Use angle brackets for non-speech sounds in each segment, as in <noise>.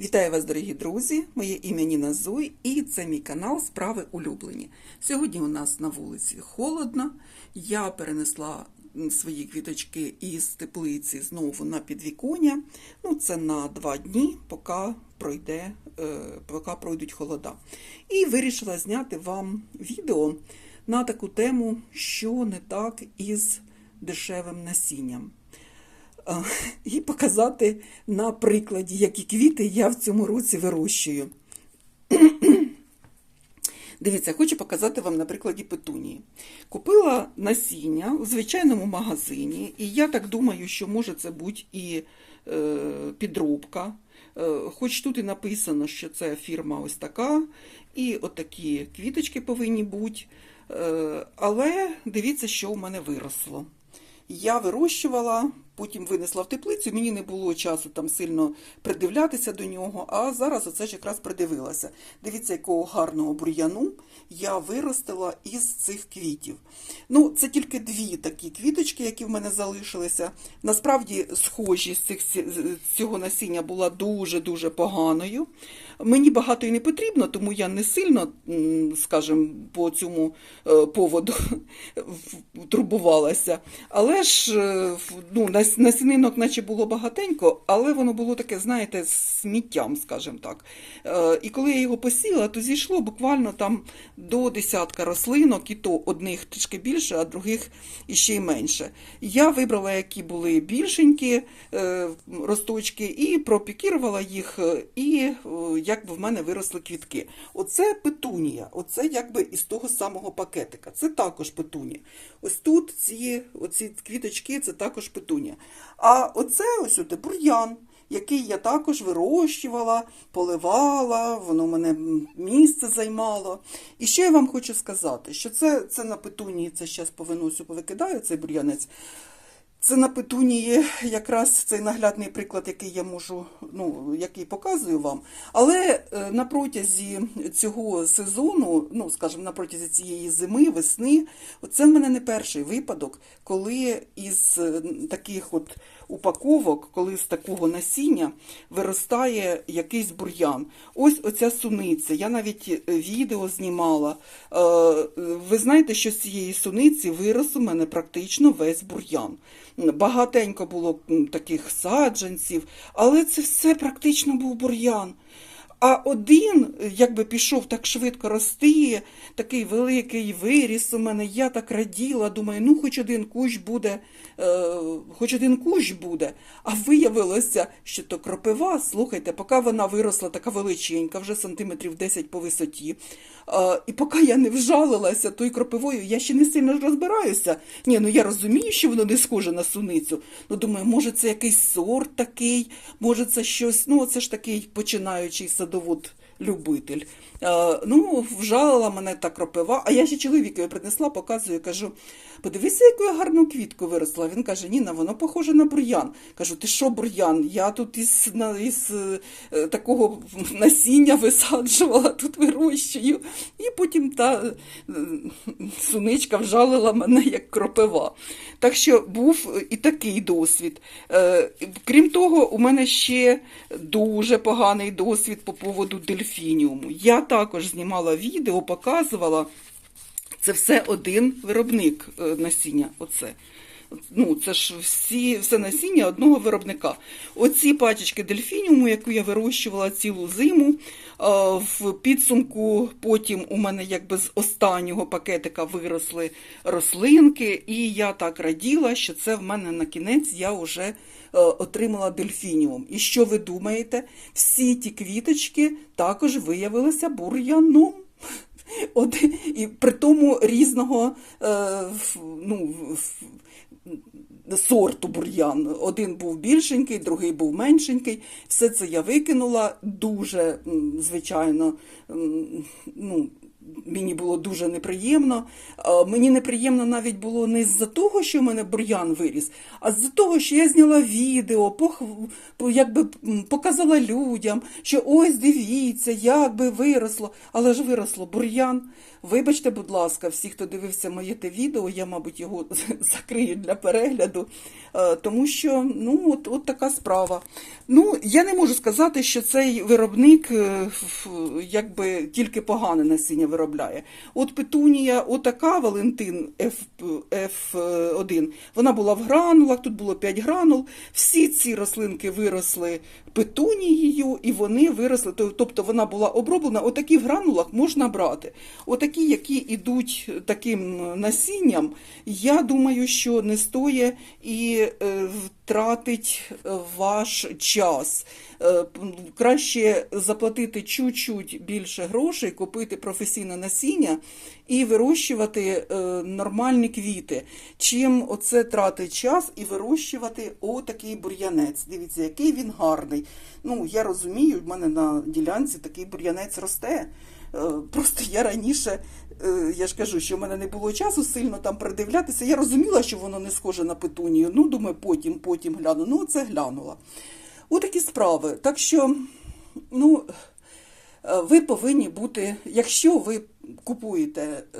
Вітаю вас, дорогі друзі! Моє ім'я Ніна Зой і це мій канал Справи улюблені. Сьогодні у нас на вулиці холодно. Я перенесла свої квіточки із теплиці знову на підвіконня. Ну, це на два дні, поки пройде, е, поки пройдуть холода. І вирішила зняти вам відео на таку тему, що не так із дешевим насінням. І показати на прикладі, які квіти я в цьому році вирощую. <clears throat> Дивіться, хочу показати вам на прикладі петунії. Купила насіння у звичайному магазині, і я так думаю, що може це бути і е, підробка. Е, хоч тут і написано, що це фірма ось така, і отакі квіточки повинні бути. Е, але дивіться, що у мене виросло. Я вирощувала, потім винесла в теплицю, мені не було часу там сильно придивлятися до нього, а зараз оце ж якраз придивилася. Дивіться, якого гарного бур'яну я виростила із цих квітів. Ну, це тільки дві такі квіточки, які в мене залишилися. Насправді, схожість цих, цього насіння була дуже-дуже поганою. Мені багато і не потрібно, тому я не сильно, скажімо, по цьому е, поводу <laughs> турбувалася. Але ж е, ну, нас- насінинок наче було багатенько, але воно було таке, знаєте, з сміттям, скажімо так. Е, І коли я його посіла, то зійшло буквально там до десятка рослинок, і то одних трішки більше, а других іще й менше. Я вибрала, які були більшенькі е, росточки, і пропікірувала їх, е, і якби в мене виросли квітки. Оце петунія, оце якби із того самого пакетика. Це також петунія. Ось тут ці оці квіточки це також петунія. А оце ось от бур'ян, який я також вирощувала, поливала, воно мене місце займало. І ще я вам хочу сказати, що це, це на петуні, це зараз повиносю повикидаю цей бур'янець. Це на петунії якраз цей наглядний приклад, який я можу, ну, який показую вам. Але е, на протязі цього сезону, ну, скажімо, на протязі цієї зими, весни, це в мене не перший випадок, коли із е, таких от упаковок, коли з такого насіння виростає якийсь бур'ян. Ось оця суниця. Я навіть е, відео знімала. Е, Ви знаєте, що з цієї суниці вирос у мене практично весь бур'ян. Багатенько було таких саджанців, але це все практично був бур'ян. А один, якби пішов так швидко рости, такий великий виріс у мене, я так раділа, думаю, ну хоч один кущ буде, е, хоч один кущ буде. А виявилося, що то кропива, слухайте, поки вона виросла така величенька, вже сантиметрів 10 по висоті. Е, і поки я не вжалилася тою кропивою, я ще не сильно розбираюся. Ні, ну я розумію, що воно не схоже на суницю. Ну думаю, може це якийсь сорт такий, може це щось, ну це ж такий починаючий садовод. Любитель. Е, ну, вжалила мене та кропива, а я ще чоловікові принесла, показую, кажу, подивися, яку я гарну квітку виросла. Він каже, Ніна, воно похоже на бур'ян. Кажу, ти що бур'ян? Я тут із, із е, такого насіння висаджувала, тут вирощую. І потім та е, суничка вжалила мене як кропива. Так що був і такий досвід. Крім того, у мене ще дуже поганий досвід по поводу дельфініуму. Я також знімала відео, показувала. Це все один виробник е, насіння. Оце. Ну, це ж всі, все насіння одного виробника. Оці пачечки дельфініуму, яку я вирощувала цілу зиму. В підсумку потім у мене якби з останнього пакетика виросли рослинки, і я так раділа, що це в мене на кінець я вже е, отримала дельфініум. І що ви думаєте? Всі ті квіточки також виявилися бур'яном. От, і при тому різного е, ну, сорту бур'ян. Один був більшенький, другий був меншенький. Все це я викинула дуже, звичайно, ну, мені було дуже неприємно. Е, Мені неприємно навіть було не з-за того, що в мене бур'ян виріс, а з-за того, що я зняла відео, пох... по- якби показала людям, що ось дивіться, як би виросло, але ж виросло бур'ян. Вибачте, будь ласка, всі, хто дивився моє те відео, я, мабуть, його <laughs> закрию для перегляду, е, тому що ну, от, от така справа. Ну, я не можу сказати, що цей виробник е, якби тільки погане насіння виробляє. От петунія, отака Валентин F, F1, вона була в гранулах, тут було 5 гранул. Всі ці рослинки виросли петунією, і вони виросли, тобто вона була оброблена. Отакі в гранулах можна брати. Отакі, які йдуть таким насінням, я думаю, що не стоїть і е, втратить е, ваш час. Е, Краще заплатити чуть-чуть більше грошей, купити професійне насіння і вирощувати нормальні квіти, чим оце тратить час і вирощувати отакий бур'янець. Дивіться, який він гарний. Ну, я розумію, в мене на ділянці такий бур'янець росте. Е, Просто я раніше, е, я ж кажу, що в мене не було часу сильно там придивлятися. Я розуміла, що воно не схоже на петунію. Ну, думаю, потім, потім гляну. Ну, це глянула. Отакі справи. Так що, ну, е, ви повинні бути, якщо ви купуєте е,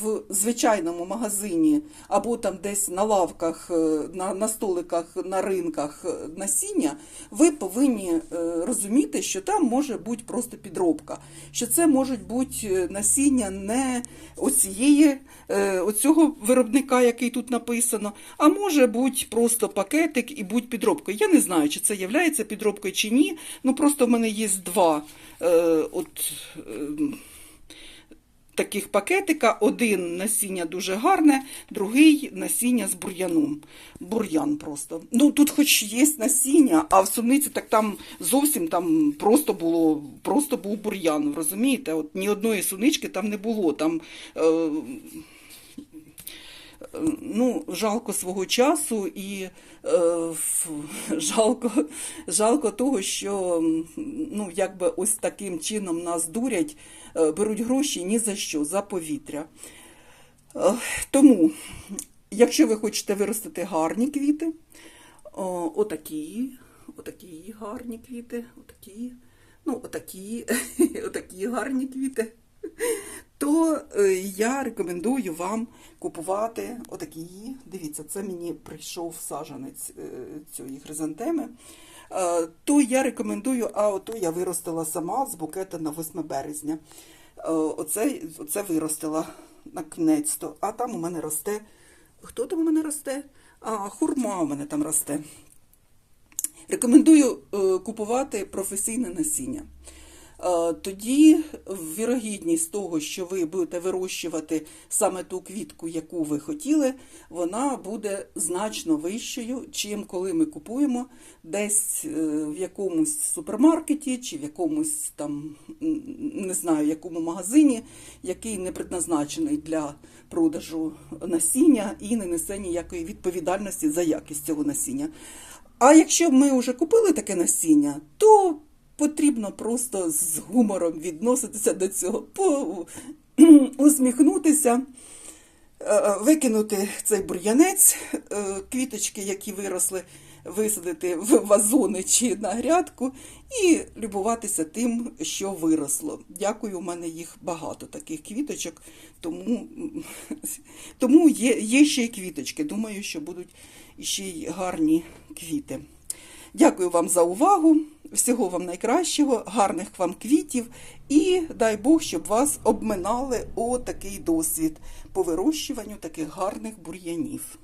в звичайному магазині або там десь на лавках, е, на, на столиках, на ринках е, насіння, ви повинні розуміти, що там може бути просто підробка, що це можуть бути насіння не оцієї, оцього виробника, який тут написано, а може бути просто пакетик і будь підробкою. Я не знаю, чи це є підробкою чи ні. Ну просто в мене є два. От, е, таких пакетика. Один насіння дуже гарне, другий насіння з бур'яном. Бур'ян просто. Ну тут хоч є насіння, а в суниці так там зовсім там просто було, просто був бур'ян. Розумієте? От ні одної сунички там не було. Там е, ну, жалко свого часу і е, жалко, жалко того, що ну, якби ось таким чином нас дурять, е, беруть гроші ні за що, за повітря. Е, Тому, якщо ви хочете виростити гарні квіти, о, отакі, отакі гарні квіти, отакі, ну, отакі, <laughs> отакі гарні квіти то е, я рекомендую вам купувати отакі. Дивіться, це мені прийшов саджанець е, цієї хризантеми. Е, То я рекомендую, а ото я виростила сама з букета на 8 березня. Оце, оце виростила на кінець-то. А там у мене росте. Хто там у мене росте? А, хурма у мене там росте. Рекомендую купувати професійне насіння. Е, Тоді вірогідність того, що ви будете вирощувати саме ту квітку, яку ви хотіли, вона буде значно вищою, чим коли ми купуємо десь е, в якомусь супермаркеті чи в якомусь там не знаю, якому магазині, який не предназначений для продажу насіння і не несе ніякої відповідальності за якість цього насіння. А якщо ми вже купили таке насіння, то потрібно просто з гумором відноситися до цього, по- усміхнутися, е, викинути цей бур'янець, е, квіточки, які виросли, висадити в вазони чи на грядку і любуватися тим, що виросло. Дякую, у мене їх багато таких квіточок, тому, тому є, є ще й квіточки. Думаю, що будуть ще й гарні квіти. Дякую вам за увагу. Всього вам найкращого, гарних вам квітів і дай Бог, щоб вас обминали отакий досвід по вирощуванню таких гарних бур'янів.